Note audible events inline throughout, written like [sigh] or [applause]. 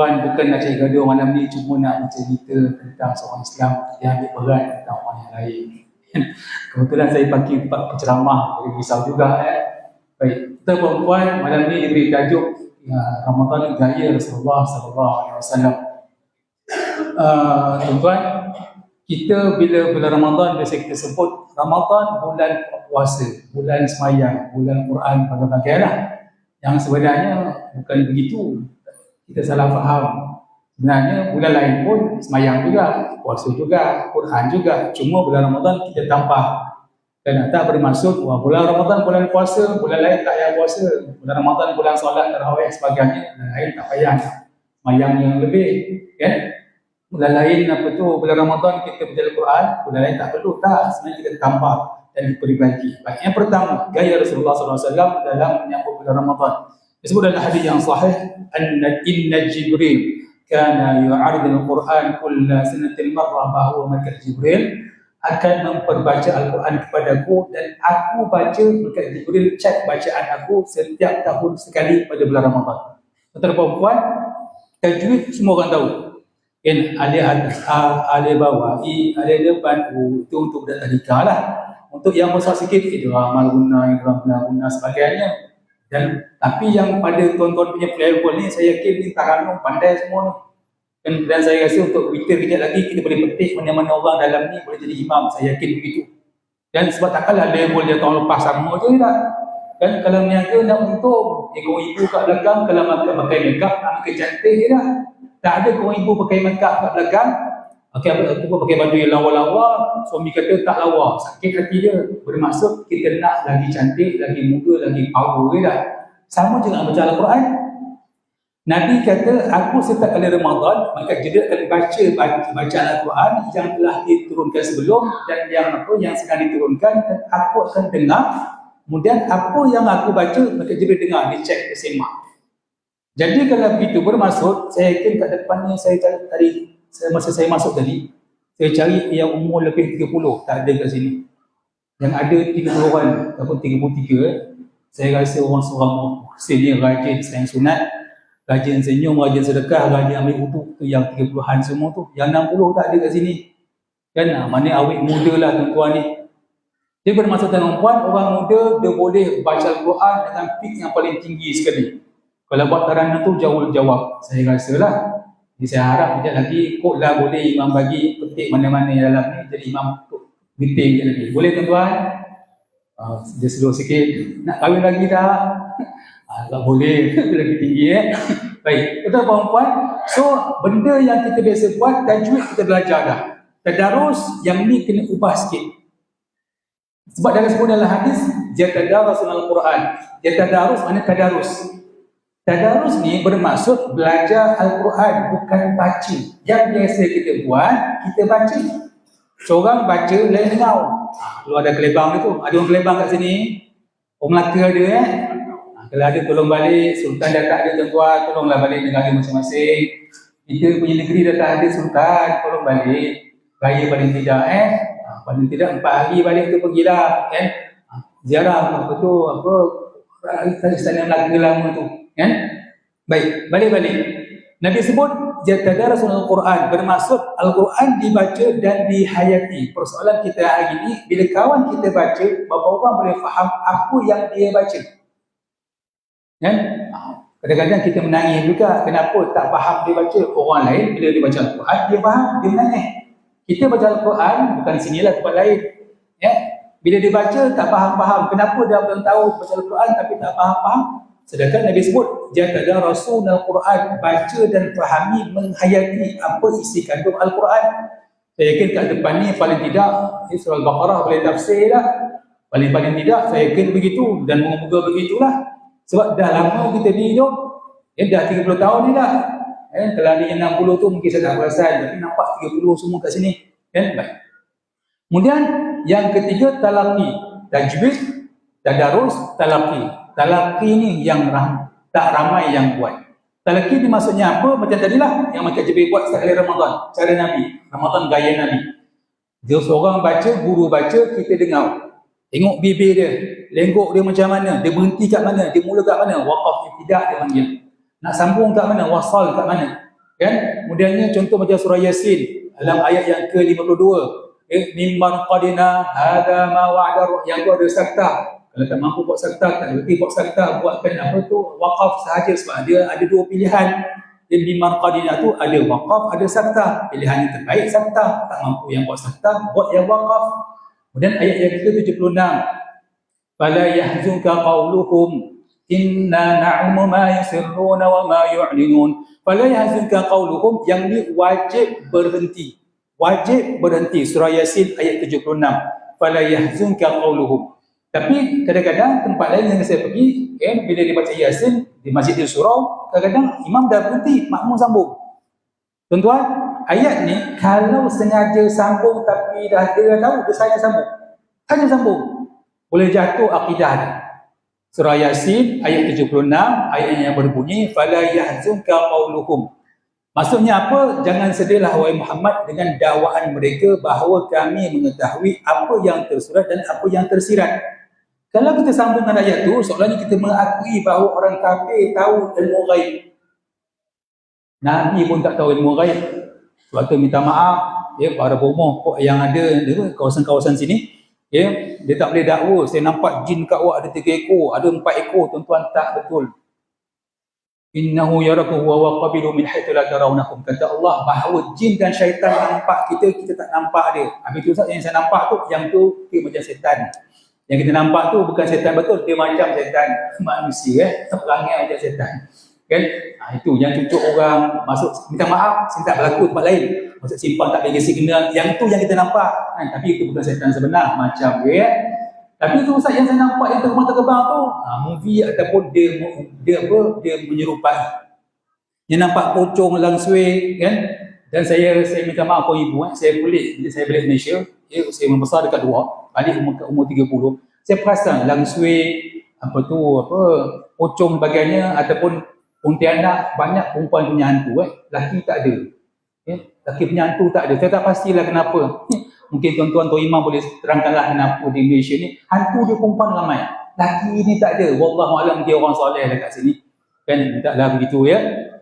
Tuan bukan nak cari gaduh malam ni cuma nak cerita tentang seorang Islam yang ambil berat tentang orang yang lain. [laughs] Kebetulan saya pakai tempat penceramah jadi risau juga eh. Baik, kita perempuan malam ni diberi tajuk ya, Ramadan Gaya Rasulullah sallallahu alaihi wasallam. Uh, tuan kita bila bulan Ramadan biasa kita sebut Ramadan bulan puasa, bulan semayang, bulan Quran, bagai-bagai lah. Yang sebenarnya bukan begitu kita salah faham. Sebenarnya bulan lain pun semayang juga, puasa juga, Quran juga. Cuma bulan Ramadan kita tambah. Dan tak bermaksud, wah bulan Ramadan bulan puasa, bulan lain tak payah puasa. Bulan Ramadan bulan solat, tarawih sebagainya, bulan lain tak payah. Semayang yang lebih. Kan? Bulan lain apa tu, bulan Ramadan kita baca Quran, bulan lain tak perlu. Tak, sebenarnya kita tambah dan diperbaiki. Baik, yang pertama, gaya Rasulullah SAW dalam menyambut bulan Ramadan. Disebut dalam hadis yang sahih, anna inna Jibril kana yu'arid al-Quran kulla sanatin marrah bahwa malaikat Jibril akan memperbaca Al-Quran kepadaku dan aku baca malaikat Jibril cek bacaan aku setiap tahun sekali pada bulan Ramadan. Tuan perempuan, tajwid semua orang tahu. Kan alih atas, alih bawah, i, alih depan, oh, itu untuk budak tadika lah. Untuk yang besar sikit, itu amal guna, amal guna, sebagainya. Dan tapi yang pada tuan-tuan punya level ni saya yakin ni taranum pandai semua ni. Dan, dan saya rasa untuk kita kejap lagi kita boleh petik mana-mana orang dalam ni boleh jadi imam. Saya yakin begitu. Dan sebab takkanlah level dia tahun lepas sama je tak. Dan kalau niaga nak untung, ya kau ibu kat belakang kalau makan pakai makeup nak makan cantik je dah. Tak ada kau ibu pakai makeup kat belakang, Okey, aku pun pakai baju yang lawa-lawa, suami kata tak lawa, sakit hati dia. Bermaksud kita nak lagi cantik, lagi muda, lagi power ke tak? Sama juga baca Al-Quran. Nabi kata, aku setiap kali Ramadan, maka jadi akan baca baca Al-Quran yang telah diturunkan sebelum dan yang apa yang sedang diturunkan aku akan dengar. Kemudian apa yang aku baca, maka jadi dengar, dicek, disemak. Jadi kalau begitu bermaksud, saya yakin kat depan ni saya tadi saya, masa saya masuk tadi, saya cari yang umur lebih 30, tak ada kat sini. Yang ada 30-an ataupun 33, eh. saya rasa orang seorang senior rajin sayang sunat, rajin senyum, rajin sedekah, rajin ambil tu yang 30-an semua tu. Yang 60 tak ada kat sini. Kan, ah, mana awet muda lah tuan-tuan ni. Dia bermaksud dengan puan, orang muda dia boleh baca Al-Quran dengan pik yang paling tinggi sekali. Kalau buat kerana tu jauh jawab, saya rasa lah. Jadi saya harap sekejap lagi lah boleh imam bagi petik mana-mana yang dalam ni jadi imam meeting je lagi. Boleh tuan-tuan? Uh, dia slow sikit. Nak kahwin lagi tak? [laughs] Tak boleh. [laughs] Lagi tinggi eh. [laughs] Baik. Betul puan-puan? So, benda yang kita biasa buat, tajwid kita belajar dah. Tadarus yang ni kena ubah sikit. Sebab dalam sebut dalam hadis, Jatadarus al-Quran. Jatadarus mana tadarus? Tadarus ni bermaksud belajar Al-Quran bukan baca. Yang biasa kita buat, kita baca. Seorang baca kau. Ha, lu ada kelebang tu. Ada orang kelebang kat sini. Orang Melaka ada eh. Ha, kalau ada tolong balik. Sultan dah tak ada tuan-tuan. Tolonglah balik negara masing-masing. Kita punya negeri dah tak ada Sultan. Tolong balik. Raya paling tidak eh. Ha, paling tidak empat hari balik tu pergilah. Eh. Ha, ziarah apa tu. Apa. Istana Melaka lama tu. Kan? Baik, balik-balik. Nabi sebut jatadarasul Al-Quran bermaksud Al-Quran dibaca dan dihayati. Persoalan kita hari ini bila kawan kita baca, berapa orang boleh faham apa yang dia baca? Kan? Kadang-kadang kita menangis juga kenapa tak faham dia baca. Orang lain bila dia baca Al-Quran, dia faham, dia menangis. Kita baca Al-Quran bukan sinilah tempat lain. Ya? Bila dia baca tak faham-faham. Kenapa dia belum tahu baca Al-Quran tapi tak faham-faham? Sedangkan Nabi sebut jatada rasul al-Quran baca dan fahami menghayati apa isi kandung al-Quran. Saya yakin kat depan ni paling tidak surah al-Baqarah boleh tafsir lah. Paling-paling tidak saya yakin begitu dan moga begitulah. Sebab dah lama kita ni hidup. Ya dah 30 tahun ni dah. Eh, kalau ada yang 60 tu mungkin saya tak perasan tapi nampak 30 semua kat sini. Kan? Baik. Kemudian yang ketiga talaqi, tajwid, tadarus, talaqi. Talaki ni yang ram, tak ramai yang buat. Talaki ni maksudnya apa? Macam tadilah yang macam Jibril buat sekali Ramadan. Cara Nabi. Ramadan gaya Nabi. Dia seorang baca, guru baca, kita dengar. Tengok bibir dia. Lenggok dia macam mana. Dia berhenti kat mana. Dia mula kat mana. Waqaf tidak dia panggil. Nak sambung kat mana. Wasal kat mana. Kan? Kemudiannya contoh macam surah Yasin dalam ayat yang ke-52. Eh, mimman qadina hada ma wa'ada yang tu ada sakta. Kalau tak mampu buat sakta, tak berarti buat sakta, buatkan apa tu, wakaf sahaja sebab dia ada dua pilihan. Dan mimman qadina tu ada wakaf, ada sakta. Pilihan yang terbaik sakta. Tak mampu yang buat sakta, buat yang wakaf. Kemudian ayat yang ke-76. Fala yahzunka qawluhum inna na'lamu ma yusirruna wa ma yu'linun. Fala yahzunka qawluhum yang ni wajib berhenti. Wajib berhenti. Surah Yasin ayat 76. Fala yahzunka qawluhum. Tapi kadang-kadang tempat lain yang saya pergi, eh, bila dibaca Yasin di Masjid Surau, kadang-kadang imam dah berhenti, makmum sambung. Tuan-tuan, ayat ni kalau sengaja sambung tapi dah dia tahu dia saja sambung. Saja sambung. Boleh jatuh akidah dia. Surah Yasin ayat 76 ayat yang berbunyi fala yahzunka qauluhum. Maksudnya apa? Jangan sedihlah wahai Muhammad dengan dakwaan mereka bahawa kami mengetahui apa yang tersurat dan apa yang tersirat. Kalau kita sambung dengan ayat tu, soalannya kita mengakui bahawa orang kafir tahu ilmu ghaib. Nabi pun tak tahu ilmu ghaib. Sebab tu minta maaf ya para bomoh kok yang ada di kawasan-kawasan sini ya dia tak boleh dakwa. Saya nampak jin kat awak ada tiga ekor ada empat ekor tuan-tuan tak betul. Innahu yarakum wa huwa qabilu min haitsu la tarawnahum kata Allah bahawa jin dan syaitan nampak kita kita tak nampak dia. Habis tu yang saya nampak tu yang tu dia macam syaitan yang kita nampak tu bukan syaitan betul dia macam syaitan manusia eh. Perangai macam syaitan kan? Ha, itu yang cucuk orang masuk minta maaf tak berlaku tempat lain. Masuk simpan tak bagi signal yang tu yang kita nampak. Kan? tapi itu bukan setan sebenar macam dia tapi tu Ustaz yang saya nampak yang terbang terbang tu ha, movie ataupun dia dia apa dia menyerupai. Yang nampak pocong langsui kan? Dan saya saya minta maaf kepada ibu eh. saya pelik bila saya balik Malaysia ya, saya membesar dekat dua balik umur, umur 30 saya perasan langsui apa tu apa pocong bagiannya ataupun Pontianak banyak perempuan punya hantu eh. Laki tak ada. Ya? Laki punya hantu tak ada. Saya tak pastilah kenapa. [laughs] Mungkin tuan-tuan Tuan Imam boleh terangkanlah kenapa di Malaysia ni. Hantu dia perempuan ramai. Laki ni tak ada. Wallahualam dia orang soleh dekat sini. Kan taklah begitu ya.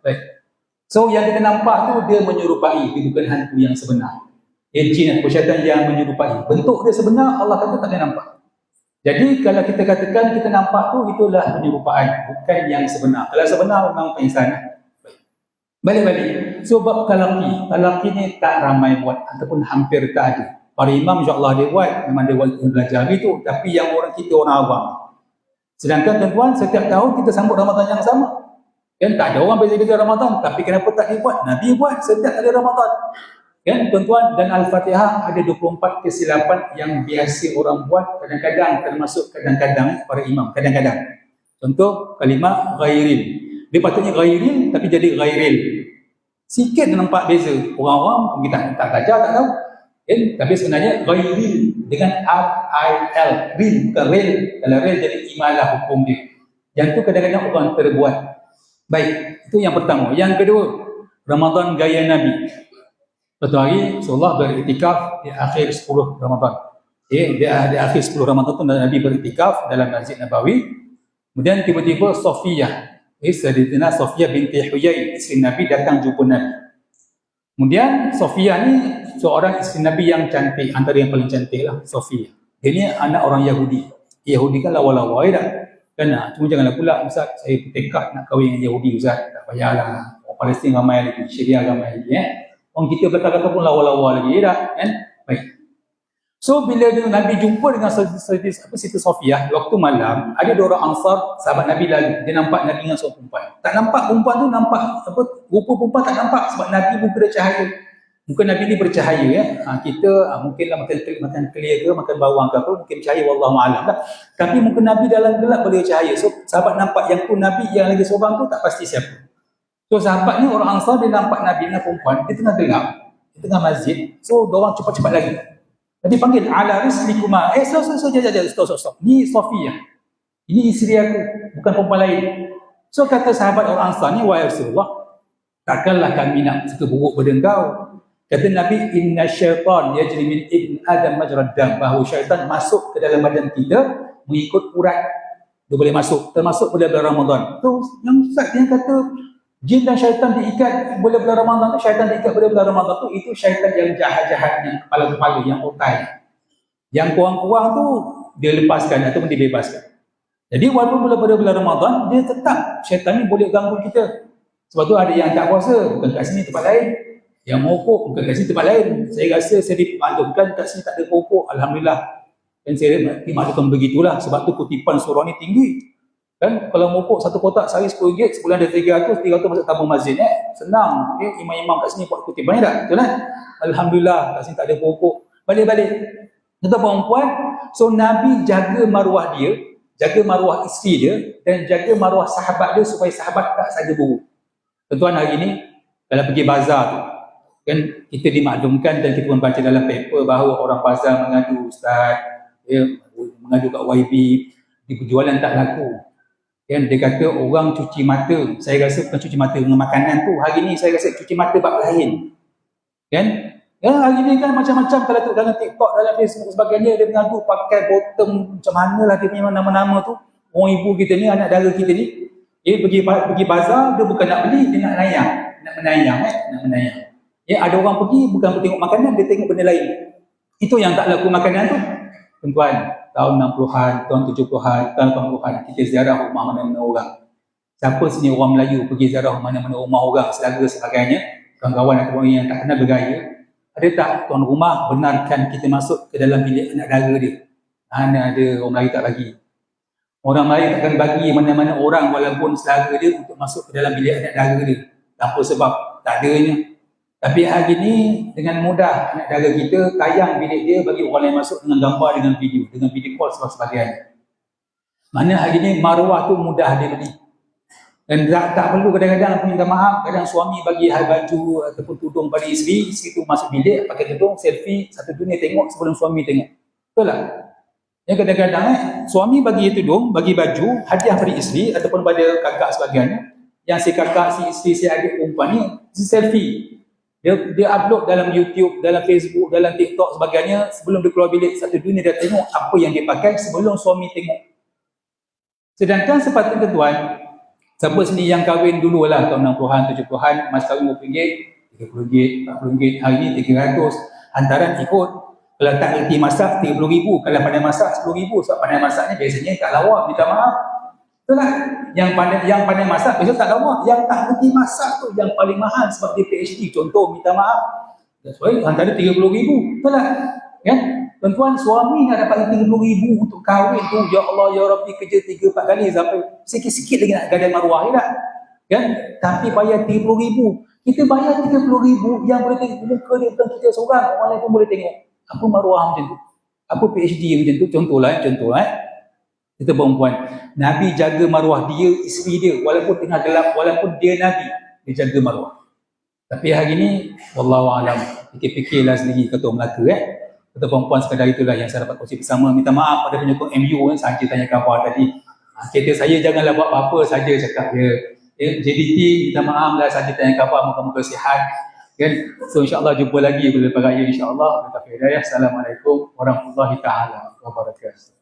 Baik. So yang kita nampak tu dia menyerupai. Bukan hantu yang sebenar. Dia jin atau syaitan yang menyerupai. Bentuk dia sebenar Allah kata tak ada nampak. Jadi kalau kita katakan kita nampak tu itulah penyerupaan bukan yang sebenar. Kalau sebenar memang pengsan. Balik-balik. So bab talaqi. Talaqi ni tak ramai buat ataupun hampir tak ada. Para imam insya-Allah dia buat memang dia buat belajar itu tapi yang orang kita orang awam. Sedangkan tuan-tuan setiap tahun kita sambut Ramadan yang sama. Kan tak ada orang beza-beza Ramadan tapi kenapa tak dibuat? Nabi buat setiap kali Ramadan. Kan tuan-tuan dan Al-Fatihah ada 24 kesilapan yang biasa orang buat kadang-kadang termasuk kadang-kadang para imam kadang-kadang. Contoh kalimat ghairil. Dia patutnya ghairil tapi jadi ghairil. Sikit nampak beza. Orang-orang kita tak belajar tak tahu. Kan? Tapi sebenarnya ghairil dengan R I L bukan ril. Kalau ril jadi imalah hukum dia. Yang tu kadang-kadang orang terbuat. Baik, itu yang pertama. Yang kedua, Ramadan gaya Nabi. Satu hari Rasulullah beriktikaf di akhir 10 Ramadan. Okay, di, di akhir 10 Ramadan tu Nabi beriktikaf dalam Masjid Nabawi. Kemudian tiba-tiba Sofiyah, okay, Sayyidina Sofiyah binti Huyai, isteri Nabi datang jumpa Nabi. Kemudian Sofiyah ni seorang isteri Nabi yang cantik, antara yang paling cantik lah, Sofiyah. Dia ni anak orang Yahudi. Yahudi kan lawa-lawa, ya tak? Kan, cuma janganlah pula, Ustaz, saya tekad nak kahwin dengan Yahudi, Ustaz. Tak payahlah. Orang Palestin ramai lagi, Syria ramai lagi, eh? Orang kita belakang-belakang pun lawa-lawa lagi, ya tak? Kan? Baik. So bila Nabi jumpa dengan Siti, apa, Siti Sofia waktu malam, ada dua orang ansar, sahabat Nabi lalu. Dia nampak Nabi dengan seorang perempuan. Tak nampak perempuan tu nampak, apa, rupa perempuan tak nampak sebab Nabi muka dia cahaya. Muka Nabi ni bercahaya ya. Ha, kita ha, mungkinlah makan makan clear ke, makan bawang ke apa, mungkin cahaya wallahu alam lah. Tapi muka Nabi dalam gelap boleh cahaya. So sahabat nampak yang tu Nabi yang lagi seorang tu tak pasti siapa. So sahabat ni orang Ansar dia nampak Nabi dengan perempuan, dia tengah gelap, di tengah masjid. So dia orang cepat-cepat lagi. Jadi panggil ala rislikuma. Eh stop stop stop stop stop stop. stop. Ni Sofia. Ini isteri aku, bukan perempuan lain. So kata sahabat orang Ansar ni wahai Rasulullah, takkanlah kami nak suka buruk pada engkau. Kata Nabi, inna syaitan yajri min ibn Adam majrad dam. Bahawa syaitan masuk ke dalam badan kita mengikut urat. Dia boleh masuk. Termasuk pada bulan Ramadan. Tu yang Ustaz yang kata Jin dan syaitan diikat boleh bulan Ramadan tu, syaitan diikat boleh bulan Ramadan tu, itu syaitan yang jahat-jahat, yang kepala-kepala, yang otai. Yang kurang-kurang tu, dia lepaskan ataupun dibebaskan. Jadi walaupun boleh pada bulan Ramadan, dia tetap syaitan ni boleh ganggu kita. Sebab tu ada yang tak puasa, bukan kat sini tempat lain. Yang mokok, bukan kat sini tempat lain. Saya rasa saya dimaklumkan kat sini tak ada pokok. Alhamdulillah. Dan saya dimaklumkan begitulah. Sebab tu kutipan surah ni tinggi. Kan kalau mokok satu kotak sehari sepuluh ringgit, sebulan ada tiga ratus, tiga ratus masuk tabung mazin eh. Senang. Okay? Imam-imam kat sini buat kutip banyak tak? Betul kan? Alhamdulillah kat sini tak ada pokok. Balik-balik. Tuan perempuan, so Nabi jaga maruah dia, jaga maruah isteri dia dan jaga maruah sahabat dia supaya sahabat tak saja buruk. Tuan hari ini kalau pergi bazar tu kan kita dimaklumkan dan kita pun baca dalam paper bahawa orang bazar mengadu ustaz ya, mengadu kat YB di penjualan tak laku Kan dia kata orang cuci mata. Saya rasa bukan cuci mata dengan makanan tu. Hari ni saya rasa cuci mata bab lain. Kan? Ya, hari ni kan macam-macam kalau tu dalam TikTok, dalam Facebook sebagainya dia mengadu pakai bottom macam mana lah dia punya nama-nama tu. Orang ibu kita ni, anak dara kita ni, dia pergi pergi bazar, dia bukan nak beli, dia nak menayang. Nak menayang eh, nak menayang. Ya, ada orang pergi bukan tengok makanan, dia tengok benda lain. Itu yang tak laku makanan tu. Tuan-tuan, tahun 60-an, tahun 70-an, tahun 80-an, kita ziarah rumah mana-mana orang. Siapa sini orang Melayu pergi ziarah mana-mana rumah orang, selaga sebagainya, kawan-kawan atau orang yang tak kenal bergaya, ada tak tuan rumah benarkan kita masuk ke dalam bilik anak dara dia? Mana ada orang Melayu tak bagi? Orang Melayu takkan bagi mana-mana orang walaupun selaga dia untuk masuk ke dalam bilik anak dara dia. Tanpa sebab tak adanya. Tapi hari ni dengan mudah anak dara kita tayang bilik dia bagi orang lain masuk dengan gambar, dengan video, dengan video call sebab sebagainya. Mana hari ni maruah tu mudah dia beli. Dan tak, tak perlu kadang-kadang minta maaf, kadang suami bagi hal baju ataupun tudung pada isteri, isteri tu masuk bilik, pakai tudung, selfie, satu dunia tengok sebelum suami tengok. Betul tak? Yang kadang-kadang eh, suami bagi tudung, bagi baju, hadiah pada isteri ataupun pada kakak sebagainya. Yang si kakak, si isteri, si adik perempuan ni, si selfie. Dia dia upload dalam YouTube, dalam Facebook, dalam TikTok sebagainya sebelum dia keluar bilik satu dunia dia tengok apa yang dia pakai sebelum suami tengok. Sedangkan sepatutnya tuan, siapa sini yang kahwin dulu lah tahun 60-an, 70-an, mas kahwin RM50, RM30, RM40, hari ni RM300, hantaran ikut. Kalau tak reti masak, RM30,000. Kalau pandai masak, RM10,000. Sebab pandai masaknya biasanya tak lawa, minta maaf. Itulah yang pandai yang pandai masak besok tak lama. Yang tak ngerti masak tu yang paling mahal sebab dia PhD. Contoh minta maaf. That's why antara 30 ribu. Itulah. Ya? Tuan-tuan suami nak dapat 30 ribu untuk kahwin tu. Ya Allah, Ya Rabbi kerja 3-4 kali sampai sikit-sikit lagi nak gadai maruah. Ya tak? Kan? Tapi bayar 30 ribu. Kita bayar 30 ribu yang boleh tengok muka dia bukan kita seorang. Orang lain pun boleh tengok. Apa maruah macam tu? Apa PhD macam tu? Contohlah. Eh? Contoh. Eh? Kita perempuan. Nabi jaga maruah dia, isteri dia. Walaupun tengah gelap, walaupun dia Nabi, dia jaga maruah. Tapi hari ni, Wallahualam, fikir-fikirlah sendiri kata orang Melaka eh. Kata perempuan sekadar itulah yang saya dapat kongsi bersama. Minta maaf pada penyokong MU eh, saja tanya khabar tadi. Ha, kereta saya janganlah buat apa-apa saja cakap dia. Eh, JDT, minta maaf lah saja tanya khabar, muka-muka sihat. Kan? So insyaAllah jumpa lagi pada lepas raya insyaAllah. Assalamualaikum warahmatullahi ta'ala wabarakatuh.